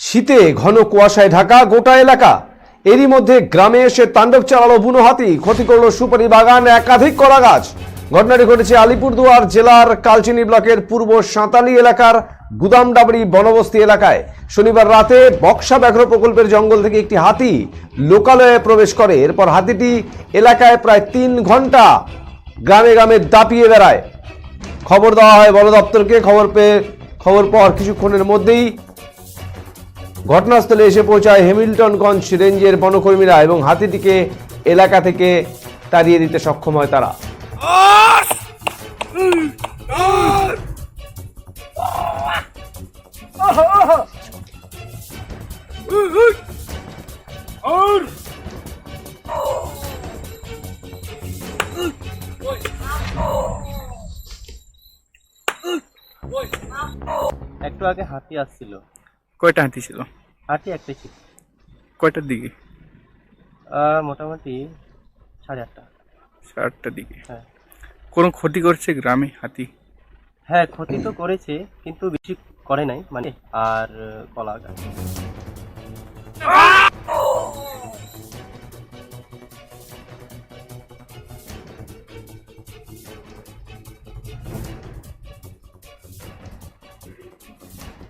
শীতে ঘন কুয়াশায় ঢাকা গোটা এলাকা। এরই মধ্যে গ্রামে এসে তাণ্ডব চালালো বুনো হাতি, ক্ষতি করল সুপারি বাগান, একাধিক কলা গাছ। ঘটনাটি ঘটেছে আলিপুরদুয়ার জেলার কালচিনি ব্লকের পূর্ব সাঁতালি এলাকার গুদামডাবড়ি বনবস্তি এলাকায়। শনিবার রাতে বক্সা ব্যাঘ্র প্রকল্পের জঙ্গল থেকে একটি হাতি লোকালয়ে প্রবেশ করে। এরপর হাতিটি এলাকায় প্রায় তিন ঘণ্টা গ্রামে গ্রামে দাপিয়ে বেড়ায়। খবর দেওয়া হয় বন দপ্তরকে খবর পেয়ে খবর পাওয়ার কিছুক্ষণের মধ্যেই ঘটনাস্থলে এসে পৌঁছায় হ্যামিল্টনগঞ্জ রেঞ্জের বনকর্মীরা এবং হাতিটিকে এলাকা থেকে তাড়িয়ে দিতে সক্ষম হয় তারা। একটু আগে হাতি আসছিল। কয়টা হাতি ছিল? হাতি একটাই ছিল। কয়টার দিকে? মোটামুটি সাড়ে আটটা। সাড়ে আটটার দিকে। হ্যাঁ। কোনো ক্ষতি করছে গ্রামে হাতি? হ্যাঁ ক্ষতি তো করেছে কিন্তু বেশি করে নাই মানে আর কলা গাছ।